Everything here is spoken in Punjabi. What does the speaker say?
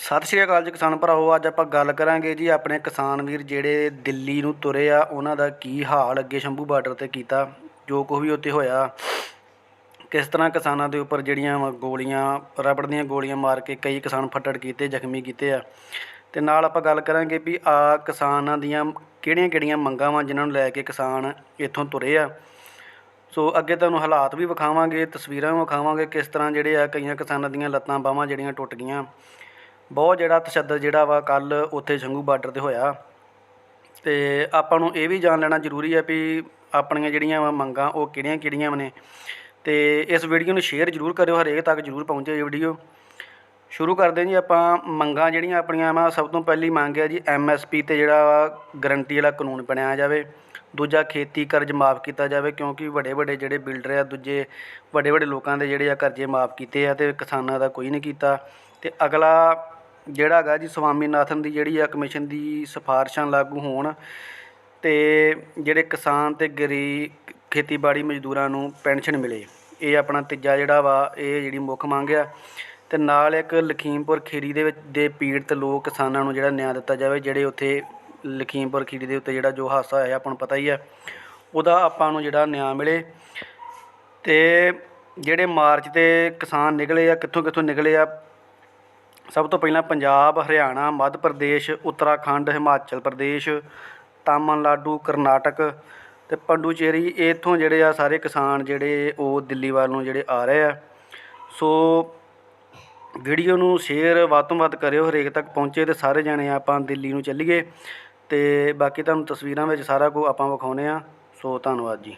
ਸਤਿ ਸ਼੍ਰੀ ਅਕਾਲ ਜੀ ਕਿਸਾਨ ਭਰਾਓ ਅੱਜ ਆਪਾਂ ਗੱਲ ਕਰਾਂਗੇ ਜੀ ਆਪਣੇ ਕਿਸਾਨ ਵੀਰ ਜਿਹੜੇ ਦਿੱਲੀ ਨੂੰ ਤੁਰੇ ਆ, ਉਹਨਾਂ ਦਾ ਕੀ ਹਾਲ ਅੱਗੇ ਸ਼ੰਭੂ ਬਾਰਡਰ ਤੇ ਕੀਤਾ, ਜੋ ਕੁਝ ਵੀ ਉੱਤੇ ਹੋਇਆ। ਕਿਸ ਤਰ੍ਹਾਂ ਕਿਸਾਨਾਂ ਦੇ ਉੱਪਰ ਜਿਹੜੀਆਂ ਗੋਲੀਆਂ, ਰਬੜ ਦੀਆਂ ਗੋਲੀਆਂ ਮਾਰ ਕੇ ਕਈ ਕਿਸਾਨ ਫੱਟੜ ਕੀਤੇ, ਜ਼ਖਮੀ ਕੀਤੇ ਆ। ਤੇ ਨਾਲ ਆਪਾਂ ਗੱਲ ਕਰਾਂਗੇ ਵੀ ਆ ਕਿਸਾਨਾਂ ਦੀਆਂ ਕਿਹੜੀਆਂ-ਕਿਹੜੀਆਂ ਮੰਗਾਂ ਵਾਂ ਜਿਨ੍ਹਾਂ ਨੂੰ ਲੈ ਕੇ ਕਿਸਾਨ ਇੱਥੋਂ ਤੁਰੇ ਆ। ਸੋ ਅੱਗੇ ਤੁਹਾਨੂੰ ਹਾਲਾਤ ਵੀ ਵਿਖਾਵਾਂਗੇ, ਤਸਵੀਰਾਂ ਵੀ ਵਿਖਾਵਾਂਗੇ, ਕਿਸ ਤਰ੍ਹਾਂ ਜਿਹੜੇ ਆ ਕਈਆਂ ਕਿਸਾਨਾਂ ਦੀਆਂ ਲੱਤਾਂ ਬਾਹਾਂ ਜਿਹੜੀਆਂ ਟੁੱਟ ਗਈਆਂ। ਬਹੁਤ ਜਿਹੜਾ ਤਸ਼ੱਦਦ ਜਿਹੜਾ ਵਾ ਕੱਲ ਉੱਥੇ ਸ਼ੰਭੂ ਬਾਰਡਰ ਤੇ ਹੋਇਆ। ਤੇ ਆਪਾਂ ਨੂੰ ਇਹ ਵੀ ਜਾਣ ਲੈਣਾ ਜ਼ਰੂਰੀ ਹੈ ਵੀ ਆਪਣੀਆਂ ਜਿਹੜੀਆਂ ਵਾ ਮੰਗਾਂ ਉਹ ਕਿਹੜੀਆਂ ਕਿਹੜੀਆਂ ਨੇ। ਤੇ ਇਸ ਵੀਡੀਓ ਨੂੰ ਸ਼ੇਅਰ ਜ਼ਰੂਰ ਕਰਿਓ, ਹਰੇਕ ਤੱਕ ਜ਼ਰੂਰ ਪਹੁੰਚੇ ਇਹ ਵੀਡੀਓ। ਸ਼ੁਰੂ ਕਰਦੇ ਹਾਂ ਜੀ ਆਪਾਂ ਮੰਗਾਂ ਜਿਹੜੀਆਂ ਆਪਣੀਆਂ ਵਾ, ਸਭ ਤੋਂ ਪਹਿਲੀ ਮੰਗ ਹੈ ਜੀ ਐਮਐਸਪੀ ਤੇ ਜਿਹੜਾ ਵਾ ਗਰੰਟੀ ਵਾਲਾ ਕਾਨੂੰਨ ਬਣਾਇਆ ਜਾਵੇ। ਦੂਜਾ ਖੇਤੀ ਕਰਜ਼ ਮਾਫ ਕੀਤਾ ਜਾਵੇ ਕਿਉਂਕਿ ਵੱਡੇ ਵੱਡੇ ਜਿਹੜੇ ਬਿਲਡਰ ਆ, ਦੂਜੇ ਵੱਡੇ ਵੱਡੇ ਲੋਕਾਂ ਦੇ ਜਿਹੜੇ ਆ ਕਰਜ਼ੇ ਮਾਫ ਕੀਤੇ ਆ ਤੇ ਕਿਸਾਨਾਂ ਦਾ ਕੋਈ ਨਹੀਂ ਕੀਤਾ। ਤੇ ਅਗਲਾ ਜਿਹੜਾ ਹੈਗਾ ਜੀ ਸਵਾਮੀਨਾਥਨ ਦੀ ਜਿਹੜੀ ਆ ਕਮਿਸ਼ਨ ਦੀ ਸਿਫਾਰਿਸ਼ਾਂ ਲਾਗੂ ਹੋਣ ਅਤੇ ਜਿਹੜੇ ਕਿਸਾਨ ਅਤੇ ਗਰੀਬ ਖੇਤੀਬਾੜੀ ਮਜ਼ਦੂਰਾਂ ਨੂੰ ਪੈਨਸ਼ਨ ਮਿਲੇ। ਇਹ ਆਪਣਾ ਤੀਜਾ ਜਿਹੜਾ ਵਾ, ਇਹ ਜਿਹੜੀ ਮੁੱਖ ਮੰਗ ਆ। ਅਤੇ ਨਾਲ ਇੱਕ ਲਖੀਮਪੁਰ ਖੀਰੀ ਦੇ ਵਿੱਚ, ਦੇ ਪੀੜਤ ਲੋਕ ਕਿਸਾਨਾਂ ਨੂੰ ਜਿਹੜਾ ਨਿਆਂ ਦਿੱਤਾ ਜਾਵੇ, ਜਿਹੜੇ ਉੱਥੇ ਲਖੀਮਪੁਰ ਖੀਰੀ ਦੇ ਉੱਤੇ ਜਿਹੜਾ ਜੋ ਹਾਦਸਾ ਹੋਇਆ, ਆਪਾਂ ਨੂੰ ਪਤਾ ਹੀ ਆ, ਉਹਦਾ ਆਪਾਂ ਨੂੰ ਜਿਹੜਾ ਨਿਆਂ ਮਿਲੇ। ਅਤੇ ਜਿਹੜੇ ਮਾਰਚ ਤੇ ਕਿਸਾਨ ਨਿਕਲੇ ਆ ਕਿੱਥੋਂ ਕਿੱਥੋਂ ਨਿਕਲੇ ਆ ਸਭ ਤੋਂ ਪਹਿਲਾਂ ਪੰਜਾਬ, ਹਰਿਆਣਾ, ਮੱਧ ਪ੍ਰਦੇਸ਼, ਉੱਤਰਾਖੰਡ, ਹਿਮਾਚਲ ਪ੍ਰਦੇਸ਼, ਤਾਮਿਲਨਾਡੂ, ਕਰਨਾਟਕ ਅਤੇ ਪੰਡੂਚੇਰੀ, ਇੱਥੋਂ ਜਿਹੜੇ ਆ ਸਾਰੇ ਕਿਸਾਨ ਜਿਹੜੇ ਉਹ ਦਿੱਲੀ ਵੱਲ ਨੂੰ ਜਿਹੜੇ ਆ ਰਹੇ ਆ। ਸੋ ਵੀਡੀਓ ਨੂੰ ਸ਼ੇਅਰ ਵੱਧ ਤੋਂ ਵੱਧ ਕਰਿਓ, ਹਰੇਕ ਤੱਕ ਪਹੁੰਚੇ ਤੇ ਸਾਰੇ ਜਾਣੇ ਆਪਾਂ ਦਿੱਲੀ ਨੂੰ ਚੱਲੀਏ ਤੇ ਬਾਕੀ ਤੁਹਾਨੂੰ ਤਸਵੀਰਾਂ ਵਿੱਚ ਸਾਰਾ ਕੁਝ ਆਪਾਂ ਵਿਖਾਉਨੇ ਆ। ਸੋ ਧੰਨਵਾਦ ਜੀ।